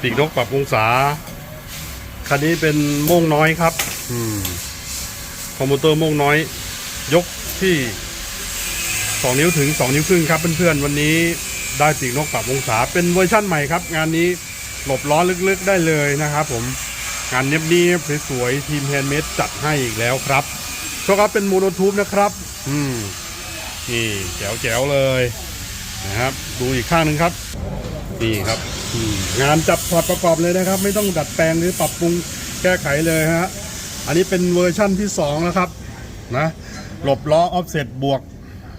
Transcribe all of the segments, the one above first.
ปีกนกปรับองศา คันนี้เป็นโม่งน้อยครับ อืมคอมพิวเตอร์โม่งน้อย ยกที่ 2 นิ้วถึง 2 นิ้วครึ่งครับเพื่อนๆ วันนี้ได้ปีกนกปรับองศา เป็นเวอร์ชั่นใหม่ครับ งานนี้หลบล้อลึกๆได้เลยนะครับผม งานเนียบๆสวยๆทีมแฮนด์เมดจัดให้อีกแล้วครับโชคครับเป็นโมโนทูบนะครับ อืมนี่แจ๋วๆเลยนะครับ ดูอีกข้างหนึ่งครับ นี่ครับอืมงานจับพอร์ตประกอบเลยนะครับ ไม่ต้องดัดแปลงหรือปรับปรุงแก้ไขเลยฮะอันนี้เป็นเวอร์ชั่นที่2แล้วครับนะหลบล้อออฟเซตบวก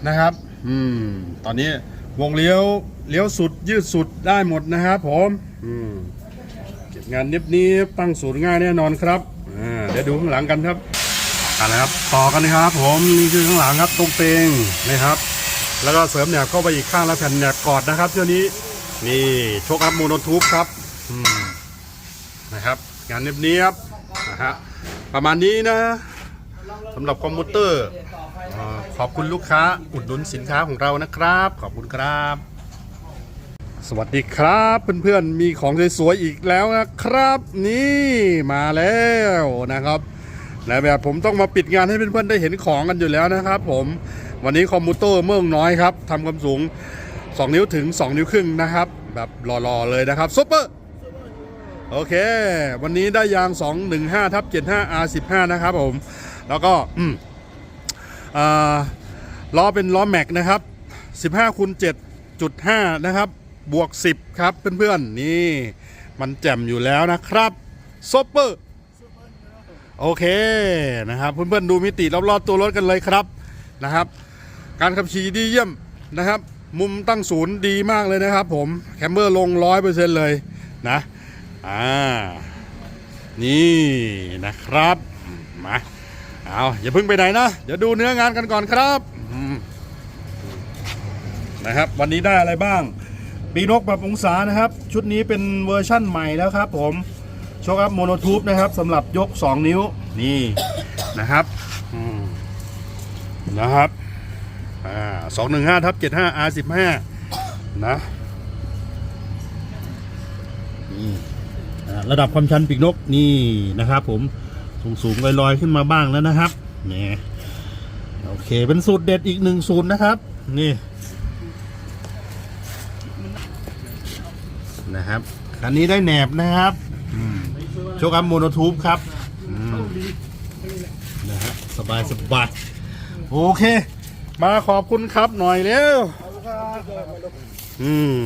นะครับ อืมตอนนี้วงเลี้ยวเลี้ยวสุดยืดสุดได้หมดนะครับผมอืมเก็บงานเนียบนี้ตั้งศูนย์ง่ายแน่นอนครับอ่าเดี๋ยวดูข้างหลังกันครับเอะไรครับ ต่อกันนะครับผมนี่คือข้างหลังครับตรงเตงนะครับ แล้วก็เสริมแหนบเข้าไปอีกข้างละแผ่นแหนบกอดนะครับเที่ยวนี้ นี่โชคอัพโมโนทูบครับนะครับ งานเนียบๆนะฮะประมาณนี้นะสำหรับคอมพิวเตอร์ขอบคุณลูกค้า อุดหนุนสินค้าของเรานะครับ ขอบคุณครับ สวัสดีครับเพื่อนๆมีของสวยๆอีกแล้วนะครับ นี่มาแล้วนะครับและแบบผมต้องมาปิดงานให้เพื่อนๆได้เห็นของกันอยู่แล้วนะครับ ผมวันนี้คอมพิวเตอร์เมืองน้อยครับทำความสูง 2 นิ้วถึง 2 นิ้วครึ่งนะครับ แบบหล่อๆเลยนะครับซุปเปอร์โอเค วันนี้ได้ยาง 215ทับ75 R15 นะครับผม แล้วก็ล้อเป็นล้อแม็กนะครับ 15คูณ7.5 นะครับ บวก 10 ครับเพื่อนๆ นี่มันแจ่มอยู่แล้วนะครับซุปเปอร์โอเคนะครับ เพื่อนๆ ดูมิติรอบๆตัวรถกันเลยครับนะครับ การขับขี่ดีเยี่ยมนะครับ มุมตั้งศูนย์ดีมากเลยนะครับผมแคมเบอร์ลงร้อยเปอร์เซ็นต์เลยนะอ่านี่นะครับมาเอาอย่าเพิ่งไปไหนนะ เดี๋ยวดูเนื้องานกันก่อนครับนะครับ วันนี้ได้อะไรบ้าง ปีนกปรับองศานะครับ ชุดนี้เป็นเวอร์ชั่นใหม่แล้วครับผมโชคอัพโมโนทูบนะครับสำหรับยก 2 นิ้วนี่นะครับนะครับ อ่าสองหนึ่งห้าทับเจ็ดห้า R สิบห้านะนี่อ่าระดับความชันปีกนกนี่นะครับ ผมสูงสูงลอยลอยๆขึ้นมาบ้างแล้วนะครับนี่โอเคเป็นสูตรเด็ดอีกหนึ่งสูตรนะครับ นี่นะครับคันนี้ได้แหนบนะครับโชคอัพโมโนทูบครับนะฮะสบายสบายโอเค มาขอบคุณครับหน่อยแล้วอืม